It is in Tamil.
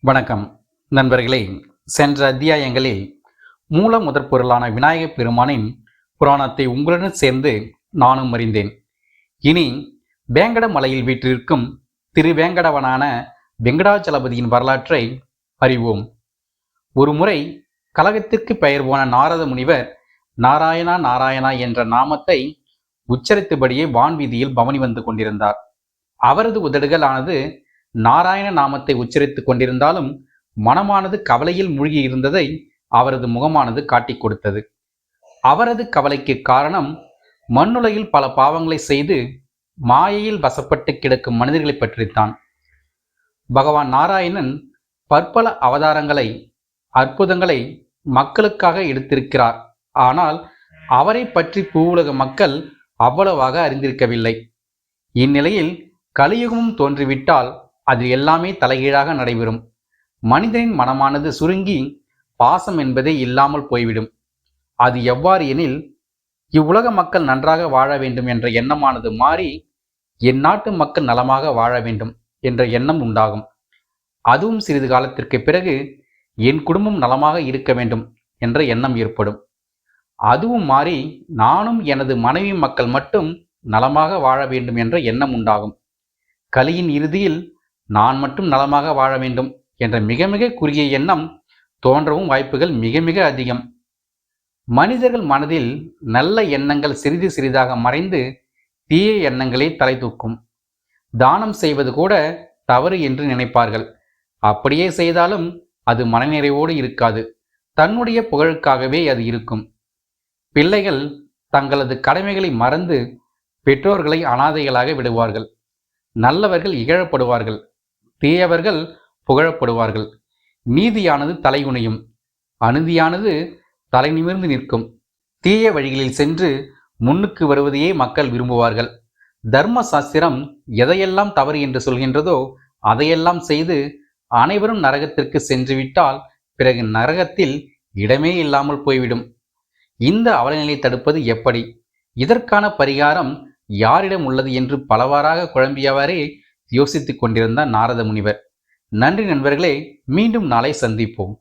வணக்கம். நண்பர்களே சென்ற அத்தியாயங்களில் மூல முதற் பொருளான விநாயகப் பெருமானின் புராணத்தை உங்களுடன் சேர்ந்து நானும் அறிந்தேன். இனி வேங்கட மலையில் வீற்றிருக்கும் திருவேங்கடவனான வெங்கடாச்சலபதியின் வரலாற்றை அறிவோம். ஒருமுறை கலகத்திற்கு பெயர் போன நாரத முனிவர் நாராயணா நாராயணா என்ற நாமத்தை உச்சரித்தபடியே வான்வீதியில் பவனி வந்து கொண்டிருந்தார். அவரது உதடுகள் ஆனது நாராயண நாமத்தை உச்சரித்துக் கொண்டிருந்தாலும் மனமானது கவலையில் மூழ்கி இருந்ததை அவரது முகமானது காட்டிக் கொடுத்தது. அவரது கவலைக்கு காரணம் மண்ணுலையில் பல பாவங்களை செய்து மாயையில் வசப்பட்டு கிடக்கும் மனிதர்களை பற்றித்தான். பகவான் நாராயணன் பற்பல அவதாரங்களை அற்புதங்களை மக்களுக்காக எடுத்திருக்கிறார். ஆனால் அவரை பற்றி பூவுலக மக்கள் அவ்வளவாக அறிந்திருக்கவில்லை. இந்நிலையில் கலியுகமும் தோன்றிவிட்டால் அதில் எல்லாமே தலைகீழாக நடைபெறும். மனிதனின் மனமானது சுருங்கி பாசம் என்பதே இல்லாமல் போய்விடும். அது எவ்வாறு எனில் இவ்வுலக மக்கள் நன்றாக வாழ வேண்டும் என்ற எண்ணமானது மாறி என் நாட்டு மக்கள் நலமாக வாழ வேண்டும் என்ற எண்ணம் உண்டாகும். அதுவும் சிறிது காலத்திற்கு பிறகு என் குடும்பம் நலமாக இருக்க வேண்டும் என்ற எண்ணம் ஏற்படும். அதுவும் மாறி நானும் எனது மனைவி மக்கள் மட்டும் நலமாக வாழ வேண்டும் என்ற எண்ணம் உண்டாகும். கலியின் இறுதியில் நான் மட்டும் நலமாக வாழ வேண்டும் என்ற மிக மிக குறுகிய எண்ணம் தோன்றவும் வாய்ப்புகள் மிக மிக அதிகம். மனிதர்கள் மனதில் நல்ல எண்ணங்கள் சிறிது சிறிதாக மறைந்து தீய எண்ணங்களே தலை தூக்கும். தானம் செய்வது கூட தவறு என்று நினைப்பார்கள். அப்படியே செய்தாலும் அது மனநிறைவோடு இருக்காது. தன்னுடைய புகழுக்காகவே அது இருக்கும். பிள்ளைகள் தங்களது கடமைகளை மறந்து பெற்றோர்களை அனாதைகளாக விடுவார்கள். நல்லவர்கள் இகழப்படுவார்கள். தீயவர்கள் புகழப்படுவார்கள். நீதியானது தலைகுனியும். அநீதியானது தலை நிமிர்ந்து நிற்கும். தீய வழிகளில் சென்று முன்னுக்கு வருவதையே மக்கள் விரும்புவார்கள். தர்ம சாஸ்திரம் எதையெல்லாம் தவறு என்று சொல்கின்றதோ அதையெல்லாம் செய்து அனைவரும் நரகத்திற்கு சென்று விட்டால் பிறகு நரகத்தில் இடமே இல்லாமல் போய்விடும். இந்த அவலநிலை தடுப்பது எப்படி? இதற்கான பரிகாரம் யாரிடம் உள்ளது என்று பலவாறாக குழம்பியவாறே யோசித்துக் கொண்டிருந்தார் நாரத முனிவர் நன்றி நண்பர்களே மீண்டும் நாளை சந்திப்போம்.